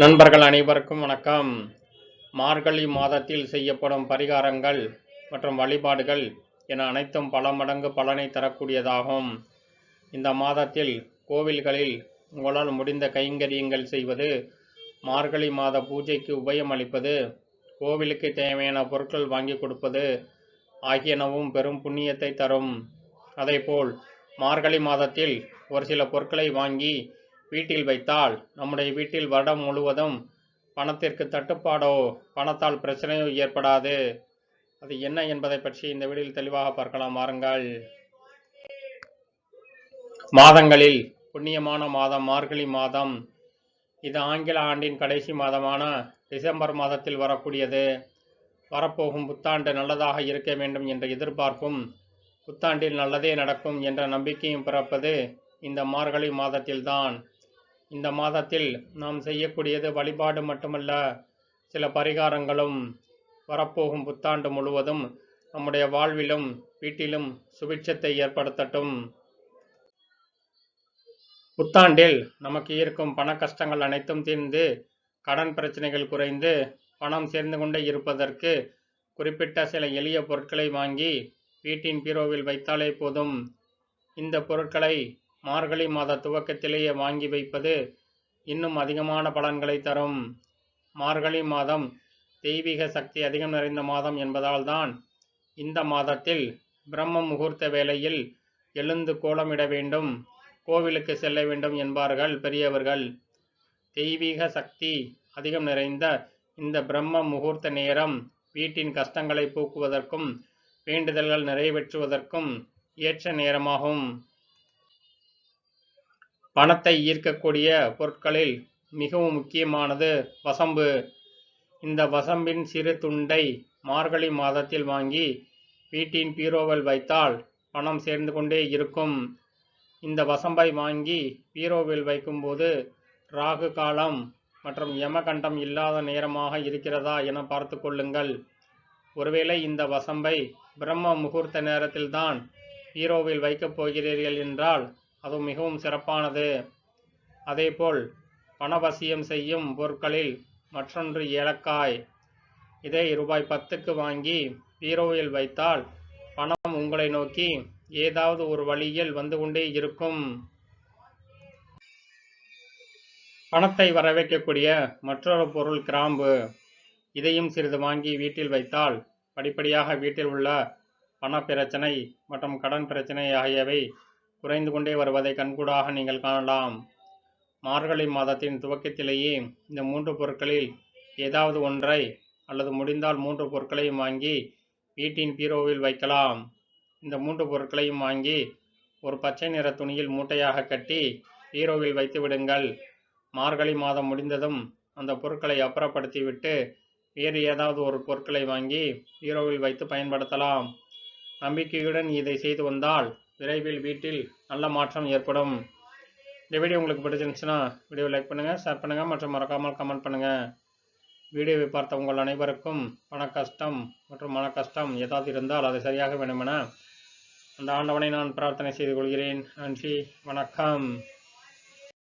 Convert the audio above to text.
நண்பர்கள் அனைவருக்கும் வணக்கம். மார்கழி மாதத்தில் செய்யப்படும் பரிகாரங்கள் மற்றும் வழிபாடுகள் என அனைத்தும் பல மடங்கு பலனை தரக்கூடியதாகும். இந்த மாதத்தில் கோவில்களில் உங்களால் முடிந்த கைங்கரியங்கள் செய்வது மார்கழி மாத பூஜைக்கு உபயம் அளிப்பது கோவிலுக்கு தேவையான பொருட்கள் வாங்கி கொடுப்பது ஆகியனவும் பெரும் புண்ணியத்தை தரும். அதேபோல் மார்கழி மாதத்தில் ஒரு சில பொருட்களை வாங்கி வீட்டில் வைத்தால் நம்முடைய வீட்டில் வருடம் முழுவதும் பணத்திற்கு தட்டுப்பாடோ பணத்தால் பிரச்சனையோ ஏற்படாது. அது என்ன என்பதை பற்றி இந்த வீடியோவில் தெளிவாக பார்க்கலாம். வாருங்கள். மாதங்களில் புண்ணியமான மாதம் மார்கழி மாதம். இது ஆங்கில ஆண்டின் கடைசி மாதமான டிசம்பர் மாதத்தில் வரக்கூடியது. வரப்போகும் புத்தாண்டு நல்லதாக இருக்க வேண்டும் என்ற எதிர்பார்ப்பும் புத்தாண்டில் நல்லதே நடக்கும் என்ற நம்பிக்கையும் பிறப்பது இந்த மார்கழி மாதத்தில்தான். இந்த மாதத்தில் நாம் செய்யக்கூடியது வழிபாடு மட்டுமல்ல சில பரிகாரங்களும் வரப்போகும் புத்தாண்டு முழுவதும் நம்முடைய வாழ்விலும் வீட்டிலும் சுபிட்சத்தை ஏற்படுத்தட்டும். புத்தாண்டில் நமக்கு இருக்கும் பண கஷ்டங்கள் அனைத்தும் தீர்ந்து கடன் பிரச்சனைகள் குறைந்து பணம் சேர்ந்து கொண்டே இருப்பதற்கு குறிப்பிட்ட சில எளிய பொருட்களை வாங்கி வீட்டின் பீரோவில் வைத்தாலே போதும். இந்த பொருட்களை மார்கழி மாத துவக்கத்திலேயே வாங்கி வைப்பது இன்னும் அதிகமான பலன்களை தரும். மார்கழி மாதம் தெய்வீக சக்தி அதிகம் நிறைந்த மாதம் என்பதால் தான் இந்த மாதத்தில் பிரம்ம முகூர்த்த வேளையில் எழுந்து கோலமிட வேண்டும் கோவிலுக்கு செல்ல வேண்டும் என்பார்கள் பெரியவர்கள். தெய்வீக சக்தி அதிகம் நிறைந்த இந்த பிரம்ம முகூர்த்த நேரம் வீட்டின் கஷ்டங்களை போக்குவதற்கும் வேண்டுதல்கள் நிறைவேற்றுவதற்கும் ஏற்ற நேரமாகும். பணத்தை ஈர்க்கக்கூடிய பொருட்களில் மிகவும் முக்கியமானது வசம்பு. இந்த வசம்பின் சிறு துண்டை மார்கழி மாதத்தில் வாங்கி வீட்டின் பீரோவில் வைத்தால் பணம் சேர்ந்து கொண்டே இருக்கும். இந்த வசம்பை வாங்கி பீரோவில் வைக்கும்போது ராகு காலம் மற்றும் யமகண்டம் இல்லாத நேரமாக இருக்கிறதா என பார்த்து கொள்ளுங்கள். ஒருவேளை இந்த வசம்பை பிரம்ம முகூர்த்த நேரத்தில்தான் பீரோவில் வைக்கப் போகிறீர்கள் என்றால் அது மிகவும் சிறப்பானது. அதேபோல் பணவசியம் செய்யும் பொருட்களில் மற்றொன்று ஏலக்காய். இதை ரூபாய் பத்துக்கு வாங்கி பீரோவில் வைத்தால் பணம் உங்களை நோக்கி ஏதாவது ஒரு வழியில் வந்து கொண்டே இருக்கும். பணத்தை வரவேற்கக்கூடிய மற்றொரு பொருள் கிராம்பு. இதையும் சிறிது வாங்கி வீட்டில் வைத்தால் படிப்படியாக வீட்டில் உள்ள பண பிரச்சனை மற்றும் கடன் பிரச்சனை ஆகியவை குறைந்து கொண்டே வருவதை கண்கூடாக நீங்கள் காணலாம். மார்கழி மாதத்தின் துவக்கத்திலேயே இந்த மூன்று பொருட்களில் ஏதாவது ஒன்றை அல்லது முடிந்தால் மூன்று பொருட்களையும் வாங்கி வீட்டின் பீரோவில் வைக்கலாம். இந்த மூன்று பொருட்களையும் வாங்கி ஒரு பச்சை நிற துணியில் மூட்டையாக கட்டி பீரோவில் வைத்து விடுங்கள். மார்கழி மாதம் முடிந்ததும் அந்த பொருட்களை அப்புறப்படுத்திவிட்டு வேறு ஏதாவது ஒரு பொருட்களை வாங்கி பீரோவில் வைத்து பயன்படுத்தலாம். நம்பிக்கையுடன் இதை செய்து வந்தால் விரைவில் வீட்டில் நல்ல மாற்றம் ஏற்படும். இந்த வீடியோ உங்களுக்கு பிடிச்சிருந்துச்சுன்னா வீடியோ லைக் பண்ணுங்கள் ஷேர் பண்ணுங்கள் மற்றும் மறக்காமல் கமெண்ட் பண்ணுங்கள் வீடியோவை பார்த்த உங்கள் அனைவருக்கும் பண கஷ்டம் மற்றும் மன கஷ்டம் ஏதாவது இருந்தால் அது சரியாக வேண்டுமென அந்த ஆண்டவனை நான் பிரார்த்தனை செய்து கொள்கிறேன். நன்றி வணக்கம்.